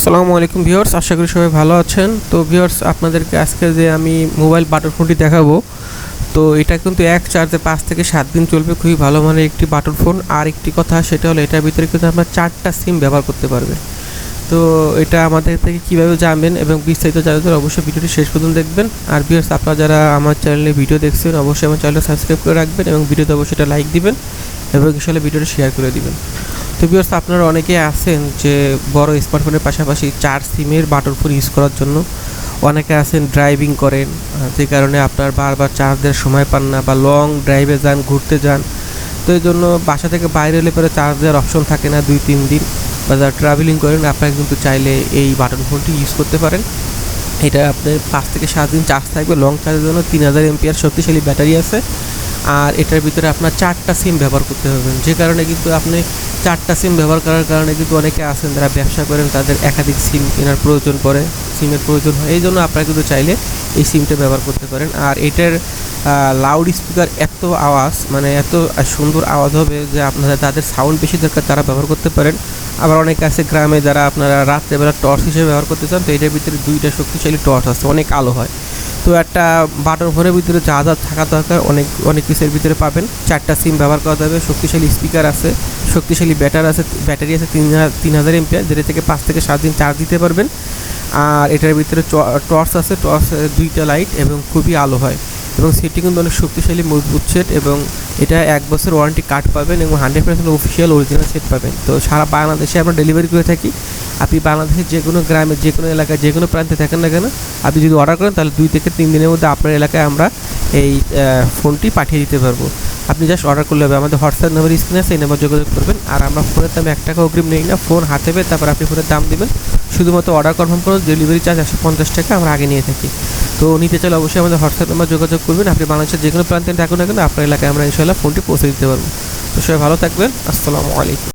আসসালামু আলাইকুম ভিউয়ার্স, আশা করি সবাই ভালো আছেন। তো ভিউয়ার্স, আপনাদেরকে আজকে যে আমি মোবাইল বাটন ফোনটি দেখাবো, তো এটা কিন্তু এক চার্জে পাঁচ থেকে সাত দিন চলবে, খুবই ভালো মানের একটি বাটন ফোন আর একটি কথা সেটা হলো, এটার ভিতরে কিন্তু আপনার চারটা সিম ব্যবহার করতে পারবেন তো এটা আমাদের থেকে কীভাবে জানবেন এবং বিস্তারিত জানতে অবশ্যই ভিডিওটি শেষ পর্যন্ত দেখবেন। আর ভিউয়ার্স, আপনারা যারা আমার চ্যানেলে ভিডিও দেখছেন, অবশ্যই আমার চ্যানেলটা সাবস্ক্রাইব করে রাখবেন এবং ভিডিওতে অবশ্যই এটা লাইক দিবেন এবং আসলে ভিডিওটা শেয়ার করে দিবেন। তো ভিউয়ার্স আপনারা অনেকেই আছেন যে বড় স্মার্টফোনের পাশাপাশি চার সিমের বাটন ফোন ইউজ করার জন্য। অনেকে আছেন ড্রাইভিং করেন যে কারণে আপনার বারবার চার্জ দেওয়ার সময় পান না বা লং ড্রাইভে যান, ঘুরতে যান। তো এই জন্য বাসা থেকে বাইরে এলে পরে চার্জ দেওয়ার অপশন থাকে না দুই, তিন দিন। বা যারা ট্রাভেলিং করেন, আপনারা কিন্তু চাইলে এই বাটন ফোনটি ইউজ করতে পারেন। এটা আপনার পাঁচ থেকে সাত দিন চার্জ থাকবে। লং চার্জের জন্য তিন হাজার এমপিআর শক্তিশালী ব্যাটারি আছে। আর এটার ভিতরে আপনার চারটা সিম ব্যবহার করতে হবে। যে কারণে কিন্তু আপনি চারটা সিম ব্যবহার করার কারণে কিন্তু অনেকে আছেন যারা ব্যবসা করেন, তাদের একাধিক সিম কেনার প্রয়োজন পড়ে সিমের প্রয়োজন হয়। এই জন্য আপনারা কিন্তু চাইলে এই সিমটা ব্যবহার করতে পারেন। আর এটার লাউড স্পিকার এত আওয়াজ মানে এত সুন্দর আওয়াজ হবে যে আপনারা তাদের সাউন্ড বেশি দরকার, তারা ব্যবহার করতে পারেন। আবার অনেকে আছে গ্রামে যারা আপনারা রাত্রেবেলা টর্চ হিসেবে ব্যবহার করতে চান, তো এটার ভিতরে দুইটা শক্তিশালী টর্চ আছে, অনেক আলো হয়। তো একটা বাটন ফোনের ভিতরে যা যা থাকা দরকার, অনেক অনেক কিছুর ভিতরে পাবেন। চারটা সিম ব্যবহার করা যাবে, শক্তিশালী স্পিকার আছে, শক্তিশালী ব্যাটার আছে, ব্যাটারি আছে তিন হাজার তিন হাজার এমপিআর যেটা থেকে পাঁচ থেকে সাত দিন চার্জ দিতে পারবেন। আর এটার ভিতরে টর্চ আছে টর্চ দুইটা লাইট এবং খুবই আলো হয়। এবং সেটি কিন্তু অনেক শক্তিশালী, মজবুত সেট এবং এটা এক বছর ওয়ারেন্টি কার্ড পাবেন এবং hundred percent official original set পাবেন। তো সারা বাংলাদেশে আমরা ডেলিভারি করে থাকি। আপনি বাংলাদেশের যে কোনো গ্রামে যে কোনো এলাকায় যে কোনো প্রান্তে থাকেন না কেন, আপনি যদি অর্ডার করেন, তাহলে দুই থেকে তিন দিনের মধ্যে আপনার এলাকায় আমরা এই ফোনটি পাঠিয়ে দিতে পারব। আপনি জাস্ট অর্ডার করলে হবে। আমাদের হোয়াটসঅ্যাপ নাম্বার, স্ক্রিনে আছে, এই নাম্বার যোগাযোগ করবেন। আর আমরা ফোনের দাম এক টাকা অগ্রিম নেই না। ফোন হাতে পেয়ে তারপর আপনি ফোনের দাম দেবেন। শুধুমাত্র অর্ডার কনফার্ম করুন ডেলিভারি চার্জ একশো পঞ্চাশ টাকা আমরা আগে নিয়ে থাকি। তো নিতে চাইলে অবশ্যই আমাদের হোয়াটসঅ্যাপ নাম্বার যোগাযোগ করবেন। আপনি বাংলাদেশের যে কোনো প্রান্তে থাকুন না কেন, আপনার এলাকায় আমরা ইনশাল্লাহ ফোনটি পৌঁছে দিতে পারব। তো সবাই ভালো থাকবেন। আসসালামু আলাইকুম।